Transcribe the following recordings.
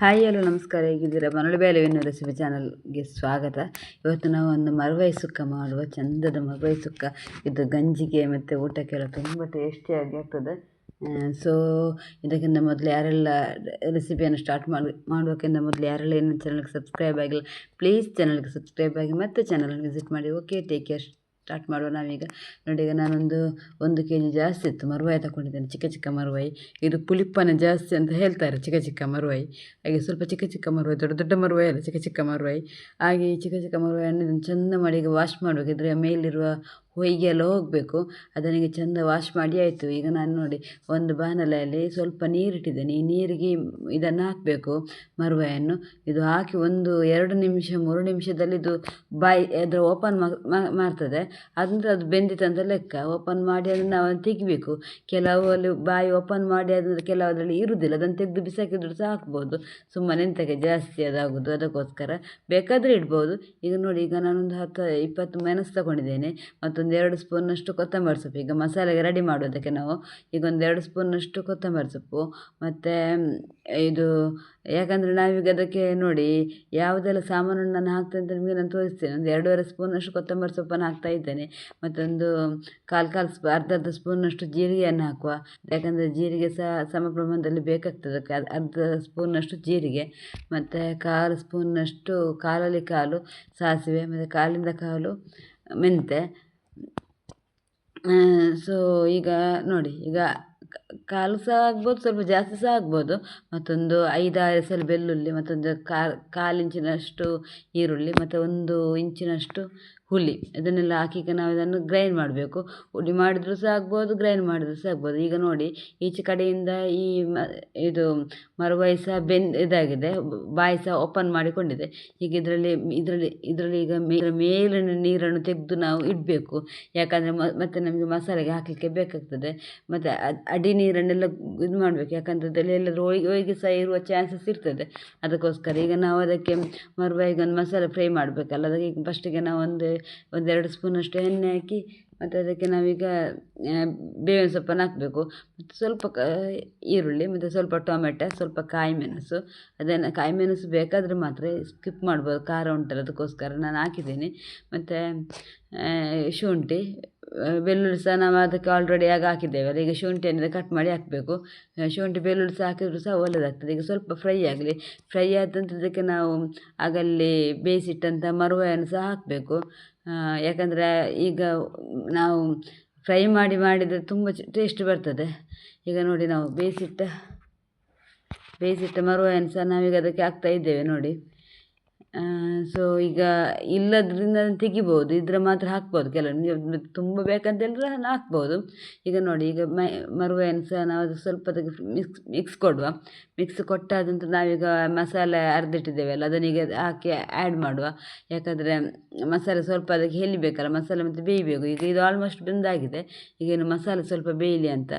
Hi ಎಲ್ಲೋ ನಮಸ್ಕಾರ. ಹೇಗಿದ್ದೀರಾ? ಮರಳು ಬೇಲವಿನ ರೆಸಿಪಿ ಚಾನಲ್ಗೆ ಸ್ವಾಗತ. ಇವತ್ತು ನಾವು ಒಂದು ಮರವೈ ಸುಕ್ಕ ಮಾಡುವ, ಚಂದದ ಮರವೈ ಸುಕ್ಕ. ಇದು ಗಂಜಿಗೆ ಮತ್ತು ಊಟಕ್ಕೆಲ್ಲ ತುಂಬ ಟೇಸ್ಟಿಯಾಗಿ ಆಗ್ತದೆ. ಸೊ ಇದಕ್ಕಿಂತ ಮೊದಲು ಯಾರೆಲ್ಲ ರೆಸಿಪಿಯನ್ನು ಸ್ಟಾರ್ಟ್ ಮಾಡಿ ಮಾಡೋಕ್ಕಿಂತ ಮೊದಲು ಯಾರೆಲ್ಲ ಏನು ಚಾನಲ್ಗೆ ಸಬ್ಸ್ಕ್ರೈಬ್ ಆಗಿಲ್ಲ ಪ್ಲೀಸ್ ಚಾನಲ್ಗೆ ಸಬ್ಸ್ಕ್ರೈಬ್ ಆಗಿ ಮತ್ತು ಚಾನಲ್ ವಿಸಿಟ್ ಮಾಡಿ. ಓಕೆ ಟೇಕ್ ಕೇರ್ ಸ್ಟಾರ್ಟ್ ಮಾಡುವ ನಾವೀಗ. ನೋಡಿ, ಈಗ ನಾನೊಂದು ಒಂದು ಕೆ ಜಿ ಜಾಸ್ತಿ ಇತ್ತು ಮರುವಾಯಿ ತಗೊಂಡಿದ್ದೇನೆ ಚಿಕ್ಕ ಚಿಕ್ಕ ಮರುವಾಯಿ. ಇದು ಪುಲಿಪ್ಪನ ಜಾಸ್ತಿ ಅಂತ ಹೇಳ್ತಾರೆ, ಚಿಕ್ಕ ಚಿಕ್ಕ ಮರುವಾಯಿ. ಹಾಗೆ ಸ್ವಲ್ಪ ಚಿಕ್ಕ ಚಿಕ್ಕ ಮರುವಾಯಿ, ದೊಡ್ಡ ದೊಡ್ಡ ಮರುವಾಯಿ ಅಲ್ಲ, ಚಿಕ್ಕ ಚಿಕ್ಕ ಮರುವಾಯಿ. ಹಾಗೆ ಚಿಕ್ಕ ಚಿಕ್ಕ ಮರುವಾಯಿ ಅನ್ನೋದನ್ನು ಚೆಂದ ಮಾಡಿ ಈಗ ವಾಶ್ ಮಾಡಬೇಕು ಮೇಲಿರುವ ಹೊಯ್ಗೆ ಎಲ್ಲ ಹೋಗಬೇಕು. ಅದನಿಗೆ ಚೆಂದ ವಾಶ್ ಮಾಡಿ ಆಯಿತು. ಈಗ ನಾನು ನೋಡಿ, ಒಂದು ಬಾನಲೆಯಲ್ಲಿ ಸ್ವಲ್ಪ ನೀರಿಟ್ಟಿದ್ದೇನೆ. ಈ ನೀರಿಗೆ ಇದನ್ನು ಹಾಕಬೇಕು, ಮರುವೆಯನ್ನು. ಇದು ಹಾಕಿ ಒಂದು ಎರಡು ನಿಮಿಷ, ಮೂರು ನಿಮಿಷದಲ್ಲಿ ಇದು ಬಾಯಿ ಅದರ ಓಪನ್ ಮಾಡ್ತದೆ. ಅಂದರೆ ಅದು ಬೆಂದಿತ್ತು ಲೆಕ್ಕ. ಓಪನ್ ಮಾಡಿ ಅದನ್ನು ನಾವು ತೆಗಿಬೇಕು. ಕೆಲವು ಅಲ್ಲಿ ಬಾಯಿ ಓಪನ್ ಮಾಡಿ ಅದಂದರೆ ಕೆಲವು ಅದರಲ್ಲಿ ಇರುವುದಿಲ್ಲ. ಅದನ್ನು ತೆಗೆದು ಬಿಸಾಕಿದ್ರು ಸಹ ಹಾಕ್ಬೋದು. ಸುಮ್ಮನೆ ಎಂತಕ್ಕೆ ಜಾಸ್ತಿ ಅದಾಗೋದು ಅದಕ್ಕೋಸ್ಕರ ಬೇಕಾದರೆ ಇಡ್ಬೋದು. ಈಗ ನೋಡಿ, ಈಗ ನಾನೊಂದು ಹತ್ತು, ಇಪ್ಪತ್ತು ಮೆಣಸು ತಗೊಂಡಿದ್ದೇನೆ. ಮತ್ತೊಂದು ಎರಡು ಸ್ಪೂನಷ್ಟು ಕೊತ್ತಂಬರಿ ಸೊಪ್ಪು. ಈಗ ಮಸಾಲೆಗೆ ರೆಡಿ ಮಾಡೋದಕ್ಕೆ ನಾವು ಈಗ ಒಂದೆರಡು ಸ್ಪೂನಷ್ಟು ಕೊತ್ತಂಬರಿ ಸೊಪ್ಪು. ಮತ್ತು ಇದು, ಯಾಕಂದರೆ ನಾವೀಗ ಅದಕ್ಕೆ ನೋಡಿ ಯಾವುದೆಲ್ಲ ಸಾಮಾನನ್ನು ನಾನು ಹಾಕ್ತೇನೆ ಅಂತ ನಿಮಗೆ ನಾನು ತೋರಿಸ್ತೇನೆ. ಒಂದು ಎರಡೂವರೆ ಸ್ಪೂನಷ್ಟು ಕೊತ್ತಂಬರಿ ಸೊಪ್ಪನ್ನು ಹಾಕ್ತಾ ಇದ್ದೇನೆ. ಮತ್ತೊಂದು ಕಾಲು ಕಾಲು ಸ್ಪ, ಅರ್ಧ ಅರ್ಧ ಸ್ಪೂನಷ್ಟು ಜೀರಿಗೆಯನ್ನು ಹಾಕುವ. ಯಾಕಂದರೆ ಜೀರಿಗೆ ಸಹ ಸಮ ಪ್ರಮಾಣದಲ್ಲಿ ಬೇಕಾಗ್ತದೆ ಅರ್ಧ ಸ್ಪೂನಷ್ಟು ಜೀರಿಗೆ. ಮತ್ತು ಕಾಲು ಸ್ಪೂನಷ್ಟು ಕಾಲಲ್ಲಿ ಕಾಲು ಸಾಸಿವೆ, ಮತ್ತು ಕಾಲಿಂದ ಕಾಲು ಮೆಂತೆ ಸೊ ಈಗ ನೋಡಿ, ಈಗ ಕಾಲು ಸಹ ಆಗ್ಬೋದು, ಸ್ವಲ್ಪ ಜಾಸ್ತಿ ಸಹ ಆಗ್ಬೋದು. ಮತ್ತೊಂದು ಐದಾರು ಸಲ ಬೆಳ್ಳುಳ್ಳಿ, ಮತ್ತೊಂದು ಕಾಲು ಇಂಚಿನಷ್ಟು ಈರುಳ್ಳಿ, ಮತ್ತು ಒಂದು ಇಂಚಿನಷ್ಟು ಹುಳಿ ಇದನ್ನೆಲ್ಲ ಹಾಕಿ ನಾವು ಇದನ್ನು ಗ್ರೈಂಡ್ ಮಾಡಬೇಕು. ಹುಡಿ ಮಾಡಿದರೂ ಸಹ ಆಗ್ಬೋದು ಗ್ರೈಂಡ್ ಮಾಡಿದರೂ ಸಹ ಆಗ್ಬೋದು. ಈಗ ನೋಡಿ, ಈಚೆ ಕಡೆಯಿಂದ ಈ ಮ, ಇದು ಮರವಾಯಿ ಸಹ ಬೆಂದ್, ಇದಾಗಿದೆ. ಬಾಯಿ ಸಹ ಓಪನ್ ಮಾಡಿಕೊಂಡಿದೆ. ಈಗ ಇದರಲ್ಲಿ ಇದರಲ್ಲಿ ಇದರಲ್ಲಿ ಈಗ ಮೇಲಿನ ನೀರನ್ನು ತೆಗೆದು ನಾವು ಇಡಬೇಕು. ಯಾಕಂದರೆ ಮತ್ತೆ ನಮಗೆ ಮಸಾಲೆಗೆ ಹಾಕಲಿಕ್ಕೆ ಬೇಕಾಗ್ತದೆ. ಮತ್ತು ಅಡಿ ನೀರನ್ನೆಲ್ಲ ಇದು ಮಾಡಬೇಕು. ಯಾಕಂದರೆ ಅದರಲ್ಲಿ ಎಲ್ಲರೂ ಹೋಗಿ ಸಹ ಇರುವ ಚಾನ್ಸಸ್ ಇರ್ತದೆ. ಅದಕ್ಕೋಸ್ಕರ ಈಗ ನಾವು ಅದಕ್ಕೆ ಮರವಾಯಿಗೆ ಒಂದು ಮಸಾಲೆ ಫ್ರೈ ಮಾಡಬೇಕಲ್ಲ. ಅದಕ್ಕೆ ಫಸ್ಟಿಗೆ ನಾವು ಒಂದು ಒಂದೆರಡು ಸ್ಪೂನಷ್ಟು ಎಣ್ಣೆ ಹಾಕಿ ಮತ್ತು ಅದಕ್ಕೆ ನಾವೀಗ ಬೇವಿನ ಸೊಪ್ಪನ್ನು ಹಾಕಬೇಕು ಸ್ವಲ್ಪ ಈರುಳ್ಳಿ, ಮತ್ತು ಸ್ವಲ್ಪ ಟೊಮೆಟೊ, ಸ್ವಲ್ಪ ಕಾಯಿ ಮೆಣಸು. ಅದನ್ನು ಕಾಯಿ ಮೆಣಸು ಬೇಕಾದರೆ ಮಾತ್ರ ಸ್ಕಿಪ್ ಮಾಡ್ಬೋದು. ಖಾರ ಉಂಟಲ್ಲ ಅದಕ್ಕೋಸ್ಕರ ನಾನು ಹಾಕಿದ್ದೀನಿ. ಮತ್ತು ಶುಂಠಿ ಬೆಳ್ಳುಳ್ಳಿ ಸಹ ನಾವು ಅದಕ್ಕೆ ಆಲ್ರೆಡಿ ಆಗ ಹಾಕಿದ್ದೇವಲ್ಲ ಈಗ ಶುಂಠಿಯನ್ನು ಕಟ್ ಮಾಡಿ ಹಾಕಬೇಕು. ಶುಂಠಿ, ಬೆಳ್ಳುಳ್ಳಿ ಸಹ ಹಾಕಿದ್ರು ಸಹ ಒಳ್ಳೆಯದಾಗ್ತದೆ ಈಗ ಸ್ವಲ್ಪ ಫ್ರೈ ಆಗಲಿ. ಫ್ರೈ ಆದಂಥದಕ್ಕೆ ನಾವು ಆಗಲ್ಲಿ ಬೇಯಿಸಿಟ್ಟಂಥ ಮರುವೆಯನ್ನು ಸಹ ಹಾಕಬೇಕು. ಯಾಕಂದರೆ ಈಗ ನಾವು ಫ್ರೈ ಮಾಡಿ ಮಾಡಿದರೆ ತುಂಬ ಟೇಸ್ಟ್ ಬರ್ತದೆ. ಈಗ ನೋಡಿ ನಾವು ಬೇಯಿಸಿಟ್ಟ ಬೇಯಿಸಿಟ್ಟ ಮರುವಾಯನ್ನು ಸಹ ನಾವೀಗ ಅದಕ್ಕೆ ಹಾಕ್ತಾ ಇದ್ದೇವೆ ನೋಡಿ. ಸೊ ಈಗ ಇಲ್ಲದ್ರಿಂದ ತೆಗಿಬೋದು, ಇದ್ರ ಮಾತ್ರ ಹಾಕ್ಬೋದು ಕೆಲವು ತುಂಬ ಬೇಕಂತ ಹೇಳಿದ್ರೆ ಹಾಕ್ಬೋದು. ಈಗ ನೋಡಿ, ಈಗ ಮೈ ಮರುವೆಯನ್ನು ಸಹ ನಾವು ಅದು ಸ್ವಲ್ಪ ಅದಕ್ಕೆ ಮಿಕ್ಸ್ ಮಿಕ್ಸ್ ಕೊಡುವ. ಮಿಕ್ಸ್ ಕೊಟ್ಟಾದ ನಂತರ ನಾವೀಗ ಮಸಾಲೆ ಅರ್ದಿಟ್ಟಿದ್ದೇವಲ್ಲ ಅದನ್ನೀಗ ಹಾಕಿ ಆ್ಯಡ್ ಮಾಡುವ. ಯಾಕಂದರೆ ಮಸಾಲೆ ಸ್ವಲ್ಪ ಅದಕ್ಕೆ ಹೆಲಿಬೇಕಲ್ಲ, ಮಸಾಲೆ ಮತ್ತು ಬೇಯಬೇಕು. ಈಗ ಇದು ಆಲ್ಮೋಸ್ಟ್ ಬೆಂದಾಗಿದೆ. ಈಗ ಇನ್ನು ಮಸಾಲೆ ಸ್ವಲ್ಪ ಬೇಯಲಿ ಅಂತ.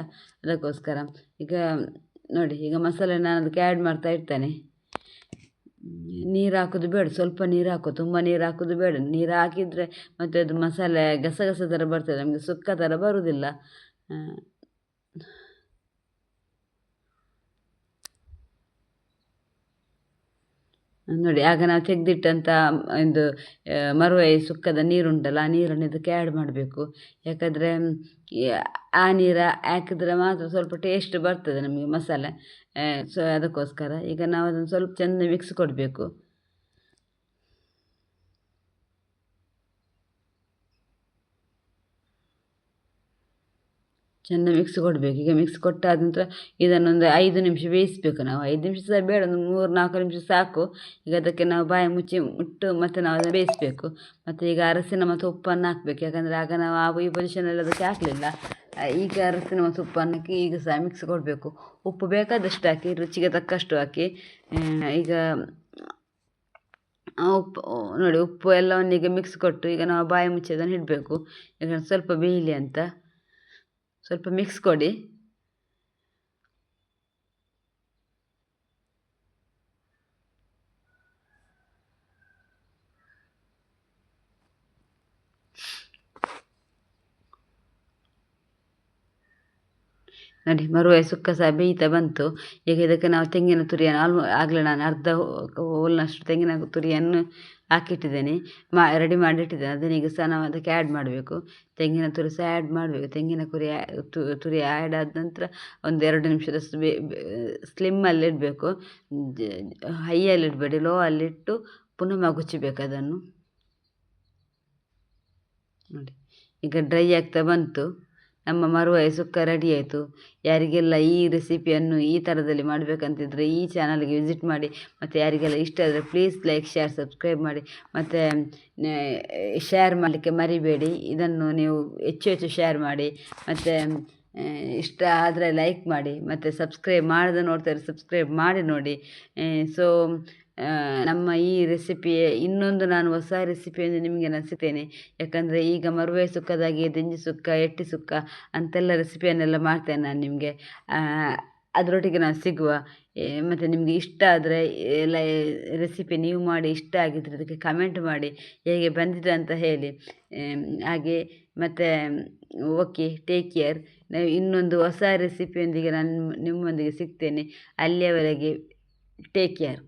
ಅದಕ್ಕೋಸ್ಕರ. ಈಗ ನೋಡಿ, ಈಗ ಮಸಾಲೆ ನಾನು ಅದಕ್ಕೆ ಆ್ಯಡ್ ಮಾಡ್ತಾ ಇರ್ತೇನೆ. ನೀರು ಹಾಕೋದು ಬೇಡ, ಸ್ವಲ್ಪ ನೀರು ಹಾಕು ತುಂಬ ನೀರು ಹಾಕೋದು ಬೇಡ. ನೀರು ಹಾಕಿದರೆ ಮತ್ತು ಅದು ಮಸಾಲೆ ಗಸಗಸೆ ಥರ ಬರ್ತದೆ, ನಮಗೆ ಸುಕ್ಕ ಥರ ಬರುವುದಿಲ್ಲ ನೋಡಿ, ಆಗ ನಾವು ತೆಗೆದಿಟ್ಟಂಥ ಒಂದು ಮರುವಾಯಿ ಸುಕ್ಕದ ನೀರುಂಟಲ್ಲ, ಆ ನೀರನ್ನು ಇದಕ್ಕೆ ಆ್ಯಡ್ ಮಾಡಬೇಕು. ಯಾಕಂದರೆ ಆ ನೀರು ಹಾಕಿದ್ರೆ ಮಾತ್ರ ಸ್ವಲ್ಪ ಟೇಸ್ಟ್ ಬರ್ತದೆ ನಮಗೆ ಮಸಾಲೆ. ಸೊ ಅದಕ್ಕೋಸ್ಕರ ಈಗ ನಾವು ಅದನ್ನು ಸ್ವಲ್ಪ ಚೆಂದ ಮಿಕ್ಸ್ ಕೊಡಬೇಕು. ಚೆಂದ ಮಿಕ್ಸ್ ಕೊಡಬೇಕು. ಈಗ ಮಿಕ್ಸ್ ಕೊಟ್ಟಾದ ನಂತರ ಇದನ್ನೊಂದು ಐದು ನಿಮಿಷ ಬೇಯಿಸಬೇಕು ನಾವು. ಐದು ನಿಮಿಷ ಸಹ ಬೇಡ, ಒಂದು ಮೂರು, ನಾಲ್ಕು ನಿಮಿಷ ಸಾಕು. ಈಗ ಅದಕ್ಕೆ ನಾವು ಬಾಯಿ ಮುಚ್ಚಿ ಮುಟ್ಟು ಮತ್ತು ನಾವು ಅದನ್ನು ಬೇಯಿಸಬೇಕು. ಮತ್ತು ಈಗ ಅರಸಿನ ಮತ್ತು ಉಪ್ಪನ್ನು ಹಾಕಬೇಕು. ಯಾಕಂದರೆ ಆಗ ನಾವು ಆ ಈ ಪೊಸಿಷನಲ್ಲಿ ಅದಕ್ಕೆ ಹಾಕಲಿಲ್ಲ. ಈಗ ಅರಸಿನ ಮತ್ತು ಉಪ್ಪನ್ನು ಹಾಕಿ ಈಗ ಸಹ ಮಿಕ್ಸ್ ಕೊಡಬೇಕು. ಉಪ್ಪು ಬೇಕಾದಷ್ಟು ಹಾಕಿ, ರುಚಿಗೆ ತಕ್ಕಷ್ಟು ಹಾಕಿ. ಈಗ ಉಪ್ಪು ನೋಡಿ ಉಪ್ಪು ಎಲ್ಲವನ್ನೀಗ ಮಿಕ್ಸ್ ಕೊಟ್ಟು ಈಗ ನಾವು ಬಾಯಿ ಮುಚ್ಚಿ ಅದನ್ನು ಇಡಬೇಕು. ಈಗ ಸ್ವಲ್ಪ ಬೇಯಲಿ ಅಂತ. ಸ್ವಲ್ಪ ಮಿಕ್ಸ್ ಕೊಡಿ. ನೋಡಿ, ಮರುವೆ ಸುಕ್ಕ ಸಹ ಬೇಯ್ತಾ ಬಂತು. ಈಗ ಇದಕ್ಕೆ ನಾವು ತೆಂಗಿನ ತುರಿಯನ್ನು ಆಲ್ಮೋ ಆಗಲೇ ನಾನು ಅರ್ಧ ಹೋಲ್ನಷ್ಟು ತೆಂಗಿನ ತುರಿಯನ್ನು ಹಾಕಿಟ್ಟಿದ್ದೇನೆ. ಮಾ ರೆಡಿ ಮಾಡಿಟ್ಟಿದ್ದೇನೆ. ಅದನ್ನ ಈಗ ಸಹ ನಾವು ಅದಕ್ಕೆ ಆ್ಯಡ್ ಮಾಡಬೇಕು. ತೆಂಗಿನ ತುರಿ ಸಹ ಆ್ಯಡ್ ಮಾಡಬೇಕು. ತೆಂಗಿನ ಕುರಿ ತುರಿ ಆ್ಯಡ್ ಆದ ನಂತರ ಒಂದು ಎರಡು ನಿಮಿಷದಷ್ಟು ಬೇ ಸ್ಲಿಮ್ಮಲ್ಲಿ ಇಡಬೇಕು. ಹೈಯಲ್ಲಿ ಇಡಬೇಡಿ. ಲೋ ಅಲ್ಲಿಟ್ಟು ಪುನಃ ಮಗುಚಿಬೇಕು ಅದನ್ನು. ನೋಡಿ. ಈಗ ಡ್ರೈ ಆಗ್ತಾ ಬಂತು. ನಮ್ಮ ಮರುವಯ ಸುಕ್ಕ ರೆಡಿ ಆಯಿತು. ಯಾರಿಗೆಲ್ಲ ಈ ರೆಸಿಪಿಯನ್ನು ಈ ಥರದಲ್ಲಿ ಮಾಡಬೇಕಂತಿದ್ರೆ ಈ ಚಾನಲ್ಗೆ ವಿಸಿಟ್ ಮಾಡಿ. ಮತ್ತು ಯಾರಿಗೆಲ್ಲ ಇಷ್ಟ ಆದರೆ ಪ್ಲೀಸ್ ಲೈಕ್ ಶೇರ್ ಸಬ್ಸ್ಕ್ರೈಬ್ ಮಾಡಿ. ಮತ್ತು ಶೇರ್ ಮಾಡಲಿಕ್ಕೆ ಮರಿಬೇಡಿ. ಇದನ್ನು ನೀವು ಹೆಚ್ಚು ಹೆಚ್ಚು ಶೇರ್ ಮಾಡಿ. ಮತ್ತು ಇಷ್ಟ ಆದರೆ ಲೈಕ್ ಮಾಡಿ. ಮತ್ತು ಸಬ್ಸ್ಕ್ರೈಬ್ ಮಾಡದೆ ನೋಡ್ತಾರೆ ಸಬ್ಸ್ಕ್ರೈಬ್ ಮಾಡಿ ನೋಡಿ. ಸೊ ನಮ್ಮ ಈ ರೆಸಿಪಿಯ, ಇನ್ನೊಂದು ನಾನು ಹೊಸ ರೆಸಿಪಿಯನ್ನು ನಿಮಗೆ ನಾನು ಯಾಕಂದರೆ ಈಗ ಮರುವೆ ಸುಕ್ಕದಾಗಿ, ದಿಂಜಿ ಸುಕ್ಕ, ಎಟ್ಟಿ ಸುಕ್ಕ ಅಂತೆಲ್ಲ ರೆಸಿಪಿಯನ್ನೆಲ್ಲ ಮಾಡ್ತೇನೆ ನಾನು ನಿಮಗೆ. ಅದರೊಟ್ಟಿಗೆ ನಾನು ಸಿಗುವ. ಮತ್ತು ನಿಮಗೆ ಇಷ್ಟ ಆದರೆ ಎಲ್ಲ ರೆಸಿಪಿ ನೀವು ಮಾಡಿ, ಇಷ್ಟ ಆಗಿದ್ದರೆ ಅದಕ್ಕೆ ಕಮೆಂಟ್ ಮಾಡಿ, ಹೇಗೆ ಬಂದಿದೆ ಅಂತ ಹೇಳಿ. ಹಾಗೆ ಮತ್ತು, ಓಕೆ ಟೇಕ್ ಕೇರ್ ಇನ್ನೊಂದು ಹೊಸ ರೆಸಿಪಿಯೊಂದಿಗೆ ನಾನು ನಿಮ್ಮೊಂದಿಗೆ ಸಿಗ್ತೇನೆ. ಅಲ್ಲಿಯವರೆಗೆ ಟೇಕ್ ಕೇರ್